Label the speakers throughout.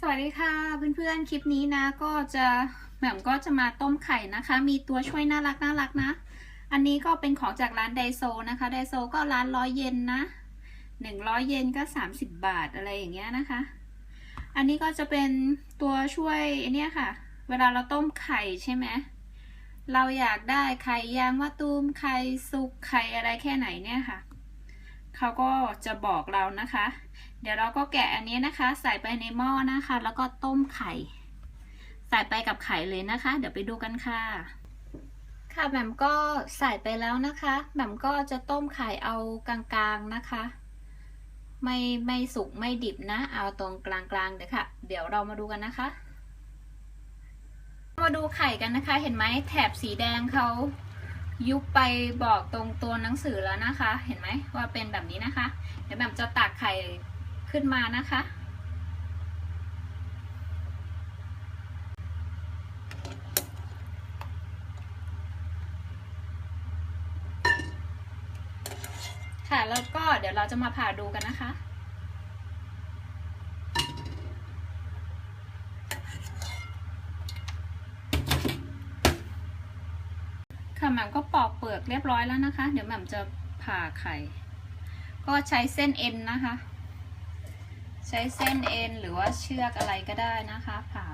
Speaker 1: สวัสดีค่ะเพื่อนๆ คลิปนี้นะก็จะแหม่มก็จะมาต้มไข่นะคะ มีตัวช่วยน่ารักน่ารักนะ อันนี้ก็เป็นของจากร้านไดโซนะคะไดโซก็ร้านร้อยเยนนะหนึ่งร้อยเยนก็สามสิบบาทอะไรอย่างเงี้ยนะคะ อันนี้ก็จะเป็นตัวช่วยเนี้ยค่ะ เวลาเราต้มไข่ใช่ไหมเราอยากได้ไข่ยางมะตูมไข่สุกไข่อะไรแค่ไหนเนี่ยค่ะ เขาก็จะบอกเรานะคะ เดี๋ยวเราก็แกะอันนี้นะคะ ใส่ไปในหม้อนะคะ แล้วก็ต้มไข่ ใส่ไปกับไข่เลยนะคะ เดี๋ยวไปดูกันค่ะ ค่ะแหม่มก็ใส่ไปแล้วนะคะแหม่มก็จะต้มไข่เอากลางๆนะคะ ไม่ไม่สุกไม่ดิบนะ เอาตรงกลางๆเดี๋ยวค่ะ เดี๋ยวเรามาดูกันนะคะ มาดูไข่กันนะคะ เห็นไหมแถบสีแดงเขา ยุบไปบอกตรงตัวหนังสือแล้วนะคะ เห็นไหมว่าเป็นแบบนี้นะคะ เดี๋ยวแหม่มจะตักไข่ขึ้นมานะคะ ค่ะแล้วก็เดี๋ยวเราจะมาผ่าดูกันนะคะ ค่ะแหม่มก็ปอกเปลือกเรียบร้อยแล้วนะคะ เดี๋ยวแหม่มจะผ่าไข่ ก็ใช้เส้นเอ็นนะคะ ใช้เส้นเอ็นหรือว่าเชือกอะไรก็ได้นะคะ ผ่า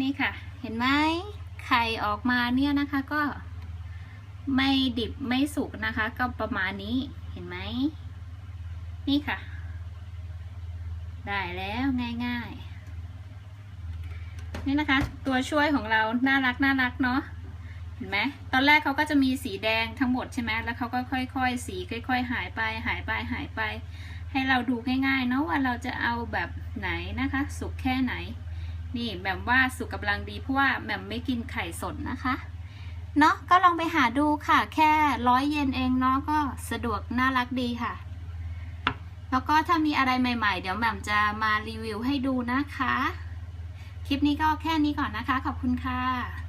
Speaker 1: นี่ค่ะ เห็นไหมไข่ออกมาเนี่ยนะคะก็ไม่ดิบไม่สุกนะคะ ก็ประมาณนี้เห็นไหมนี่ค่ะ ได้แล้วง่ายๆ นี่นะคะ ตัวช่วยของเราน่ารักน่ารักเนาะเห็นไหมตอนแรกเขาก็จะมีสีแดงทั้งหมดใช่ไหมแล้วเขาก็ค่อยๆ สีค่อย ๆ หายไปหายไปหายไป ให้เราดูง่ายๆเนาะว่าเราจะเอาแบบไหนนะคะ สุกแค่ไหน นี่แบบว่าสุกกำลังดีเพราะว่าแหม่มไม่กินไข่สดนะคะเนาะก็ลองไปหาดูค่ะ แค่ร้อยเยนเองเนาะก็สะดวกน่ารักดีค่ะ แล้วก็ถ้ามีอะไรใหม่ๆ เดี๋ยวแหม่มจะมารีวิวให้ดูนะคะ คลิปนี้ก็แค่นี้ก่อนนะคะ ขอบคุณค่ะ